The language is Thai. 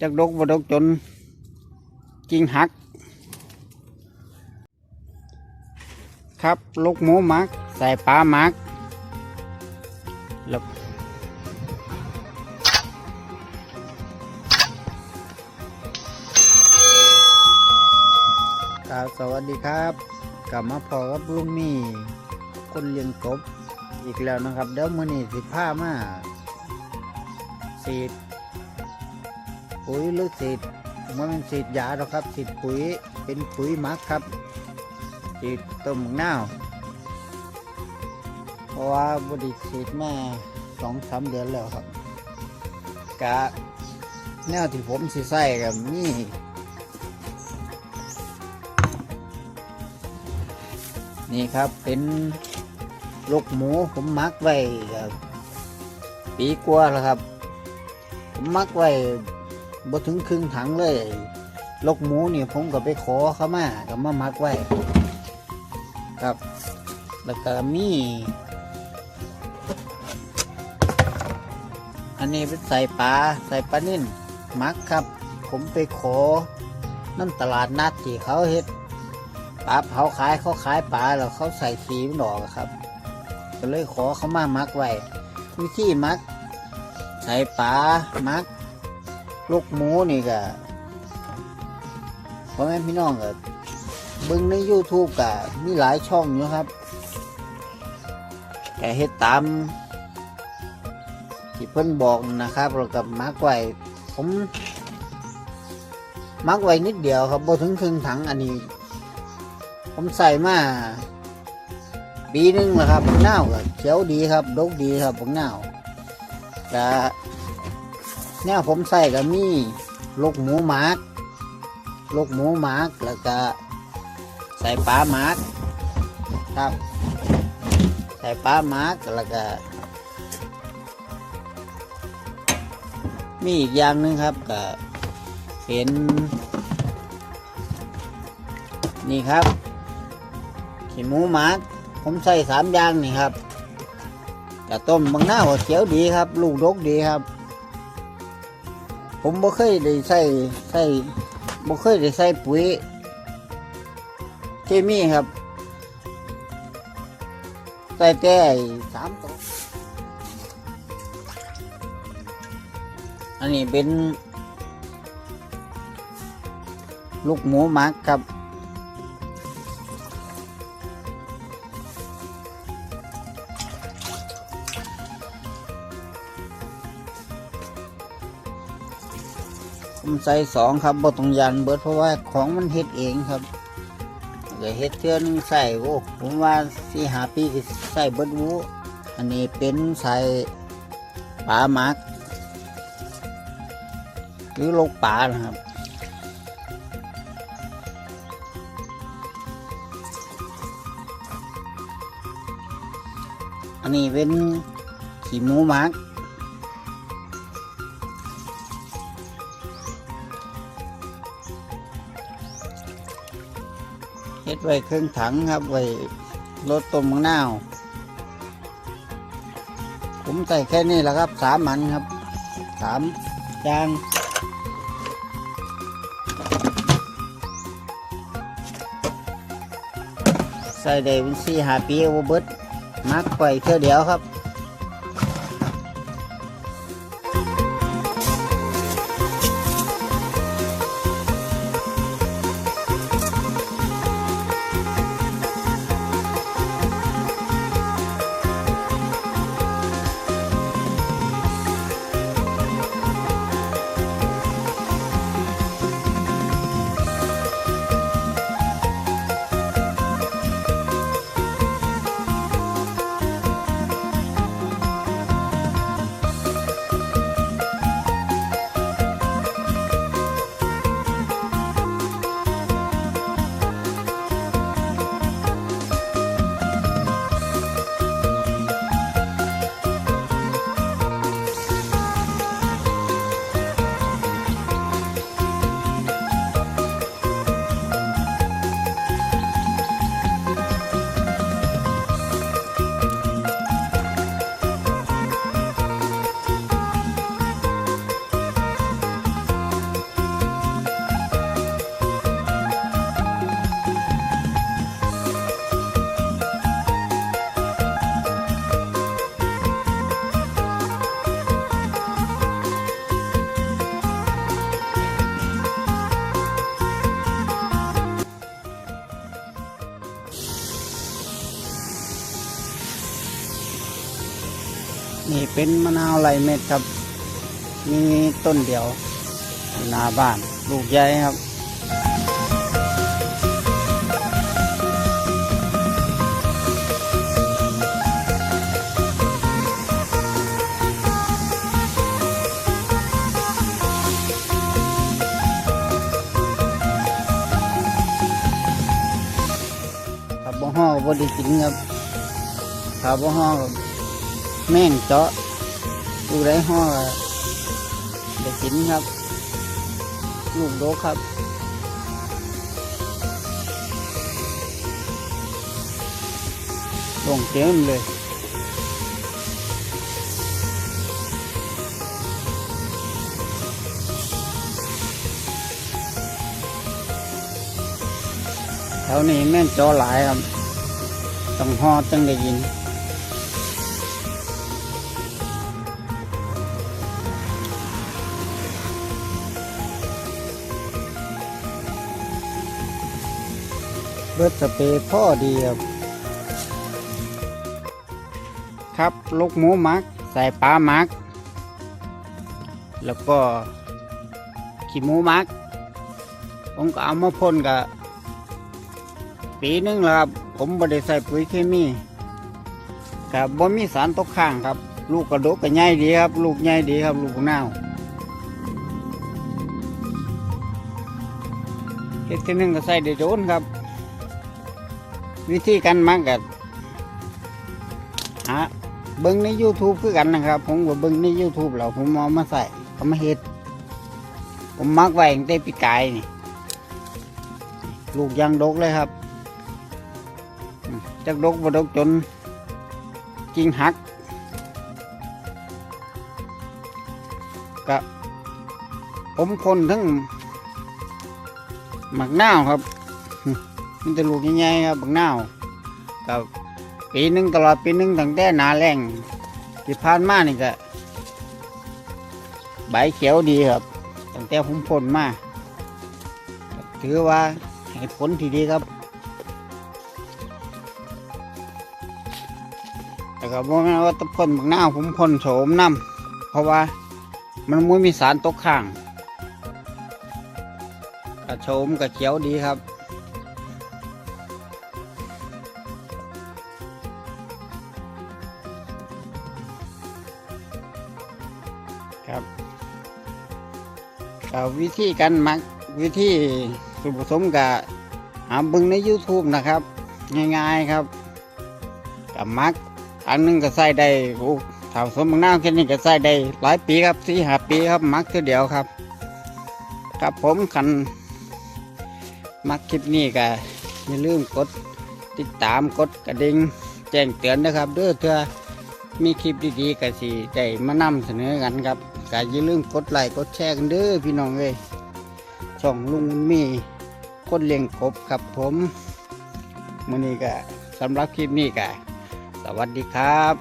จักดกบ่ดกจนกิ่งหัก ครับลูกหมูมัก ใส่ปลามักแล้วครับสวัสดีครับ กลับมาพอกับลุงมี่คนเลี้ยงกบอีกแล้วนะครับ เดี๋ยวมื้อนี้สิพามาสีด ปุ๋ยหรือสีมันเป็นสีดยาหรอกครับสีปุ๋ยเป็นปุ๋ยหมักครับสีต้มหน้าวเพราะว่าบไดิสีดมาสองสามเดือนแล้วครับกะแนวที่ผมสิใส่กับนี่นี่ครับเป็นลูกหมูผมมักไว้ปีกัวแล้วครับ ผมมักไว้ บ่ถึงครึ่งถังเลย ลกหมูเนี่ยผมก็ไปขอเขามาก็มามักไว้ครับแล้วก็มีอันนี้เป็นใส่ปลาใส่ปลานิ่นมักครับ ผมไปขอน้ำตลาดนัดที่เขาเฮ็ดปลาเผาขายเขาขายปลาแล้วเขาใส่สีมันออกครับ ก็เลยขอเขามามักไว้วิธีมัก ใส่ปลามัก ลูกหมูนี่ก็พ่อแม่พี่น้องก็เบิ่งใน YouTube ก็มีหลายช่องอยู่ครับแต่เฮ็ดตามที่เพิ่นบอกนะครับเรากับมักไว้ผมมักไว้นิดเดียวครับบ่ถึงครึ่งถังอันนี้ ผมใส่มาปีหนึงแล้วครับบักนาวก็เขียวดีครับดกดีครับบักนาวแต่ เนี่ยผมใส่ก็มีลูกหมูหมักลูกหมูหมักแล้วก็ใส่ปลาหมักครับ ใส่ปลาหมักแล้วก็ มีอีกอย่างหนึงครับก็เป็นนี่ครับขี้หมูหมักผมใส่สามอย่างนี่ครับกระต้มบางหน้าหัวเขียวดีครับ ลูกดกดีครับ ผมบ่เคยได้ใส่ใส่บ่เคยได้ใส่ปุ๋ยเคมีครับใส่แต่สามตัวอันนี้เป็น ลูกหมูหมักครับ ผมใส่สองครับบ่ต้องยันเบิดเพราะว่าของมันเฮ็ดเองครับเดี๋ยวเฮ็ดเทื่อนึงใส่โอ้ผมว่าสี่หาปีใส่เบิดวูอันนี้เป็นใส่ปลาหมักหรือลูกปลานะครับอันนี้เป็นขี้หมูหมัก ไว้เครื่องถังครับ ไว้รถต้มมะนาว ผมใส่แค่นี้แหละครับสามมันครับสามจางใส่ได้เป็นสี่หาปีโอเบิดมักไปเท่าเดียวครับ นี่เป็นมะนาวไรเม็ดครับ มีต้นเดียวหน้าบ้านลูกใหญ่ครับถ้าบ่ห่อก็บ่ได้กินครับถ้าบ่ห่อก็ แม่งเจาะลูกไรห่อก็ด้กินครับ ลูกโดกครับลงเต็มเลยแถวนี้แม่นจอหลายครับ ต้องห่อจังได้ยิน เบิร์ดสเปรย์พ่อดีครับครับลูกหมูมัก ใส่ปลามัก แล้วก็ขี้หมูมัก ผมก็เอามาพ่นกับปีหนึงแล้วครับ ผมบ่ได้ใส่ปุ๋ยเคมีกับบ่มีสารตกค้างครับ ลูกกระดกก็ใหญ่ดีครับ ลูกใหญ่ดีครับ ลูกนาวเฮ็ดทีหนึงก็ใส่ได้โดนครับ วิธีการมักกับหาเบิ่งใน YouTube คือกันนะครับ ผมก็เบิ่งใน YouTube แล้วผมเอามาใส่เอามาเฮ็ด ผมมักไว้ตั้งแต่ปีกายนี่ ลูกยังดกเลยครับจักดกบ่ดกจนกิ่งหักกับผมคนทั้งหมักหน้าครับ มันจะลูกใหญ่ๆครับหมักนาวกับปีหนึ่งตลอดปีหนึ่งตั้งแต่หนาแรงที่ผ่านมานี่ก็ใบเขียวดีครับตั้งแต่ผมพ่นมาถือว่าให้ผลที่ดีครับแต่ก็บอกว่าแตะพ่นบักหน้าวผมพ่นโฉมน้ำเพราะว่ามันไม่มีสารตกค้างกระโฉมกระเขียวดีครับ กับวิธีการหมักวิธีส่วนผสมกับหาบึงใน YouTube นะครับ ง่ายๆครับกับมัก อันหนึงก็ใส่ได้โอ้ถ้าสมบางน้ำแค่นี้ก็ใส่ได้หลายปีครับสี่ห้าปีครับมักเท่าเดียวครับ ครับผมคันมักคลิปนี้ก็อย่าลืมกดติดตามกดกระดิ่งแจ้งเตือนนะครับเด้อเถื่อมีคลิปดีๆก็สิได้มานำเสนอกันครับ ก็อย่าลืมกดไลค์กดแชร์กันเด้อพี่น้องเลยช่องลุงมีคนเลี้ยงกบครับผมมื้อนี้ก็สำหรับคลิปนี้ก็สวัสดีครับ